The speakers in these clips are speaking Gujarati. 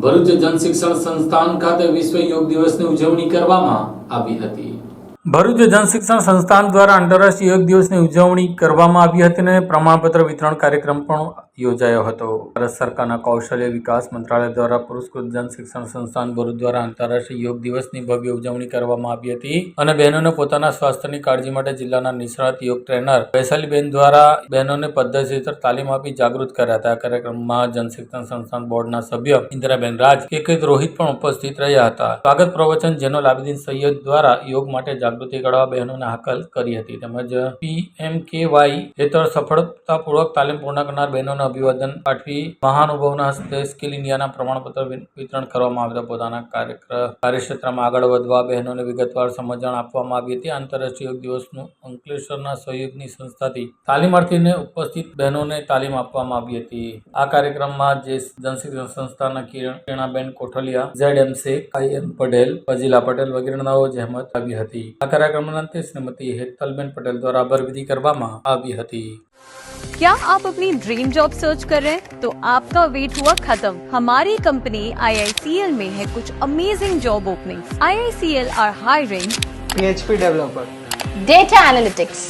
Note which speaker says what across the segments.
Speaker 1: ભરૂચ જનશિક્ષણ સંસ્થાન ખાતે વિશ્વ યોગ દિવસની ઉજવણી કરવામાં આવી હતી. ભરૂચ જનશિક્ષણ સંસ્થાન દ્વારા આંતરરાષ્ટ્રીય યોગ દિવસની ઉજવણી કરવામાં આવી હતી અને પ્રમાણપત્ર વિતરણ કાર્યક્રમ પણ યોજાયો હતો. ભારત સરકારના કૌશલ્ય વિકાસ મંત્રાલય દ્વારા પુરસ્કૃત જનશિક્ષણ સંસ્થાન ભરૂચ દ્વારા આંતરરાષ્ટ્રીય યોગ દિવસની ભવ્ય ઉજવણી કરવામાં આવી હતી અને બહેનોને પોતાના સ્વાસ્થ્યની કાળજી માટે જિલ્લાના નિષ્ણાત યોગ ટ્રેનર વૈશાલીબેન દ્વારા બહેનોને પદ્ધતિસર તાલીમ આપી જાગૃત કર્યા હતા. કાર્યક્રમમાં જનશિક્ષણ સંસ્થાન બોર્ડના સભ્ય ઇન્દિરાબેન રાજ કેકેત રોહિત પણ ઉપસ્થિત રહ્યા હતા. સ્વાગત પ્રવચન જેનો આબિદીન સૈયદ દ્વારા યોગ માટે જાગૃતિ કરવા બહેનોને હાકલ કરી હતી. તેમજ પીએમકેવાય હેઠળ સફળતાપૂર્વક તાલીમ પૂર્ણ કરનાર બહેનોને અભિવાદન પાઠવી મહાનુભાવના હસ્તે સ્કિલ ઇન્ડિયાના પ્રમાણપત્ર વિતરણ કરવામાં આવતા પોતાના કાર્યક્ષેત્રમાં આગળ વધવા, બહેનોને વિગતવાર સમજણ આપવામાં આવી હતી. આંતરરાષ્ટ્રીય યોગ દિવસનું અંકલેશ્વરના સહયોગની સંસ્થાથી તાલીમાર્થીને ઉપસ્થિત બહેનોને તાલીમ આપવામાં આવી હતી. આ કાર્યક્રમમાં જે જનશિક્ષણ સંસ્થાના Kiran, કિરણાબેન Kothaliya Z M Shaikh I M Patel, Fazila Patel વગેરેનાઓ જહેમત આવી હતી. આ કાર્યક્રમના અંતે શ્રીમતી હેતલબેન પટેલ દ્વારા આભાર કરવામાં આવી હતી.
Speaker 2: क्या आप अपनी ड्रीम जॉब सर्च कर रहे हैं? तो आपका वेट हुआ खत्म। हमारी कंपनी आईआईसीएल में है कुछ amazing job openings IICL are hiring
Speaker 3: PHP developer,
Speaker 4: Data Analytics,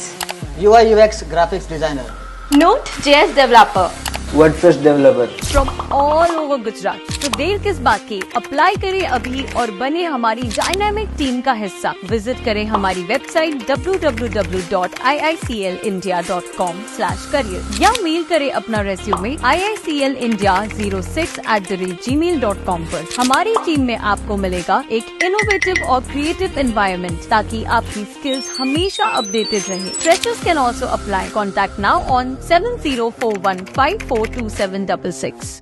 Speaker 3: graphics designer note designer,
Speaker 4: Node.js developer,
Speaker 3: WordPress developer
Speaker 2: from all over Gujarat तो देर किस बात की? अप्लाई करें अभी और बने हमारी डायनामिक टीम का हिस्सा। विज़िट करें हमारी वेबसाइट www.iiclindia.com/career या मेल करें अपना रेज्यूमे iiclindia06@gmail.com पर। हमारी टीम में आपको मिलेगा एक इनोवेटिव और क्रिएटिव एनवायरनमेंट ताकि आपकी स्किल्स हमेशा अपडेटेड रहे। Freshers can also apply contact now on seven zero four one five four two seven double six